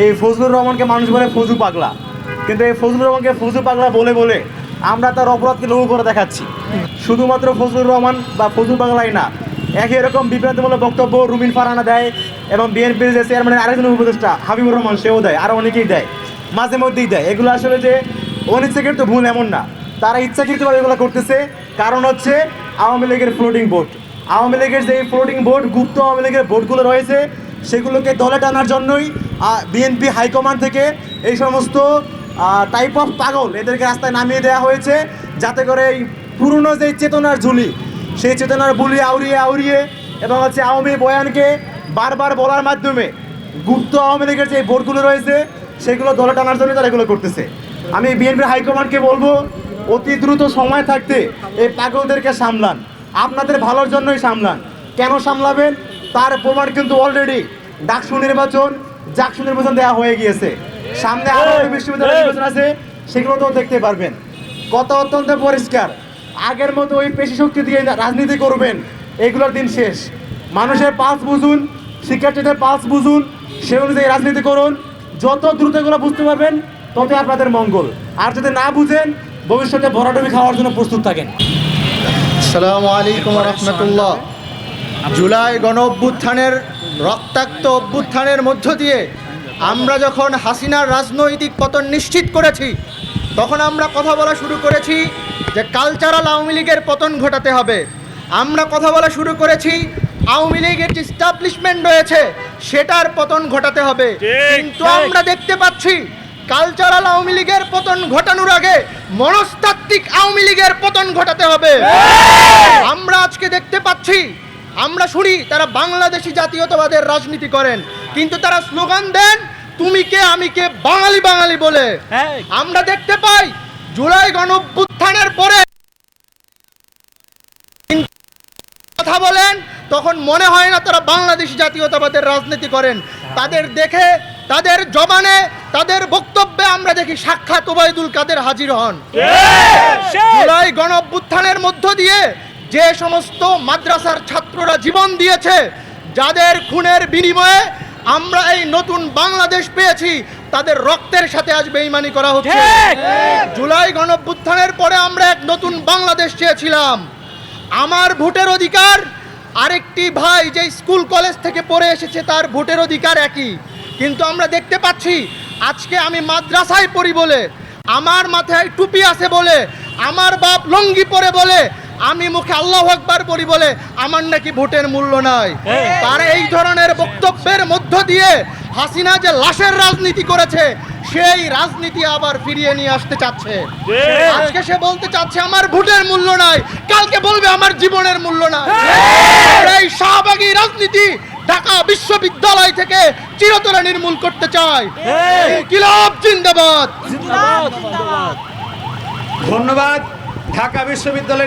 এই ফজলুর রহমানকে মানুষ বলে ফজু পাগলা। কিন্তু এই ফজলুর রহমানকে ফজু পাগলা বলে বলে আমরা তার অপরাধকে লঘু করে দেখাচ্ছি। শুধুমাত্র ফজলুর রহমান বা ফজু পাগলাই না, একই এরকম বিভ্রান্তিমূলক বক্তব্য রুমিন ফারানা দেয় এবং বিএনপির যে চেয়ারম্যানের আরেকজন উপদেষ্টা, হাবিবুর রহমান, সেও দেয় আরও অনেকেই দেয়, মাঝে মধ্যেই দেয়। এগুলো আসলে যে অনিচ্ছাকৃত ভুল এমন না। তারা ইচ্ছাকৃতভাবে এগুলো করতেছে। কারণ হচ্ছে আওয়ামী লীগের ফ্লোটিং ভোট আওয়ামী লীগের যে ফ্লোটিং ভোট গুপ্ত আওয়ামী লীগের ভোটগুলো রয়েছে, সেগুলোকে দলে টানার জন্যই বিএনপি হাইকমান্ড থেকে এই সমস্ত টাইপ অফ পাগল এদেরকে রাস্তায় নামিয়ে দেওয়া হয়েছে যাতে করে এই পুরনো যে চেতনার ঝুলি, সেই চেতনার বুলি আউরিয়ে আউরিয়ে এবং হচ্ছে আওয়ামী বয়ানকে বারবার বলার মাধ্যমে গুপ্ত আওয়ামী লীগের যে ভোটগুলো রয়েছে, সেগুলো দলে টানার জন্য তারা এগুলো করতেছে। আমি বিএনপির হাইকমান্ডকে বলব, অতি দ্রুত সময় থাকতে এই পাগলদেরকে সামলান। আপনাদের ভালোর জন্যই সামলান। কেন সামলাবেন? তার প্রমাণ কিন্তু অলরেডি ডাকসু নির্বাচন জাকসু নির্বাচন দেওয়া হয়ে গিয়েছে। সামনে আরও বিশ্ববিদ্যালয় নির্বাচন আছে সেগুলো তো দেখতে পারবেন। কত অত্যন্ত পরিষ্কার। আগের মতো ওই পেশি শক্তি দিয়ে রাজনীতি করবেন এগুলোর দিন শেষ। মানুষের পালস বুঝুন শিক্ষার্থীদের পালস বুঝুন সে অনুযায়ী রাজনীতি করুন। যত দ্রুত এগুলো বুঝতে পারবেন ততই আপনাদের মঙ্গল। আর যদি না বুঝেন ভবিষ্যতে ভরাডুবি খাওয়ার জন্য প্রস্তুত থাকেন। আসসালামু আলাইকুম রহমতুল্লাহ। জুলাই গণ অভ্যুত্থানের রক্তাক্ত অভ্যুত্থানের মধ্য দিয়ে আমরা যখন হাসিনার রাজনৈতিক পতন নিশ্চিত করেছি তখন আমরা কথা বলা শুরু করেছি যে কালচারাল আওয়ামী লীগের পতন ঘটাতে হবে। আমরা কথা বলা শুরু করেছি আওয়ামী লীগের যে স্টাবলিশমেন্ট রয়েছে সেটার পতন ঘটাতে হবে। কিন্তু আমরা দেখতে পাচ্ছি কালচারাল আওয়ামী লীগের পতন ঘটানোর আগে মনস্তাত্ত্বিক আওয়ামী লীগের পতন ঘটাতে হবে। আমরা আজকে দেখতে আমরা শুনি তারা বাংলাদেশি জাতীয়তাবাদের রাজনীতি করেন। কিন্তু তারা স্লোগান দেন তুমি কে আমি কে? বাঙালি বাঙালি বলে। আমরা দেখতে পাই জুলাই গণঅভ্যুত্থানের পরে কথা বলেন তখন মনে হয় না তারা বাংলাদেশি জাতীয়তাবাদের রাজনীতি করেন। তাদের দেখে তাদের জবানে তাদের বক্তব্যে আমরা দেখি সাক্ষাৎ ওবায়দুল কাদের হাজির হন। জুলাই গণ অভ্যুত্থানের মধ্য দিয়ে যে সমস্ত মাদ্রাসার ছাত্ররা জীবন দিয়েছে যাদের খুনের বিনিময়ে আমরা এই নতুন বাংলাদেশ পেয়েছি তাদের রক্তের সাথে আজ বেইমানি করা হচ্ছে। জুলাই গণ অভ্যুত্থানের পরে আমরা এক নতুন বাংলাদেশ চেয়েছিলাম। আমার ভোটের অধিকার আরেকটি ভাই যে স্কুল কলেজ থেকে পড়ে এসেছে তার ভোটের অধিকার একই। কিন্তু আমরা দেখতে পাচ্ছি আজকে আমি মাদ্রাসায় পড়ি বলে আমার মাথায় টুপি আছে বলে আমার বাপ লঙ্গি পরে বলে আমি মুখে আল্লাহ আকবার বলি বলে আমার নাকি ভোটের মূল্য নাই। তার এই ধরনের বক্তব্যের মধ্য দিয়ে হাসিনা যে লাশের রাজনীতি করেছে সেই রাজনীতি আবার ফিরিয়ে নিয়ে আসতে চাচ্ছে। আজকে সে বলতে চাচ্ছে আমার ভোটের মূল্য নাই কালকে বলবে আমার জীবনের মূল্য নাই। এই। শাহবাগী রাজনীতি ঢাকা বিশ্ববিদ্যালয় থেকে চিরতরে নির্মূল করতে চায় কিলাব জিন্দাবাদ। ধন্যবাদ। ঢাকা বিশ্ববিদ্যালয়ের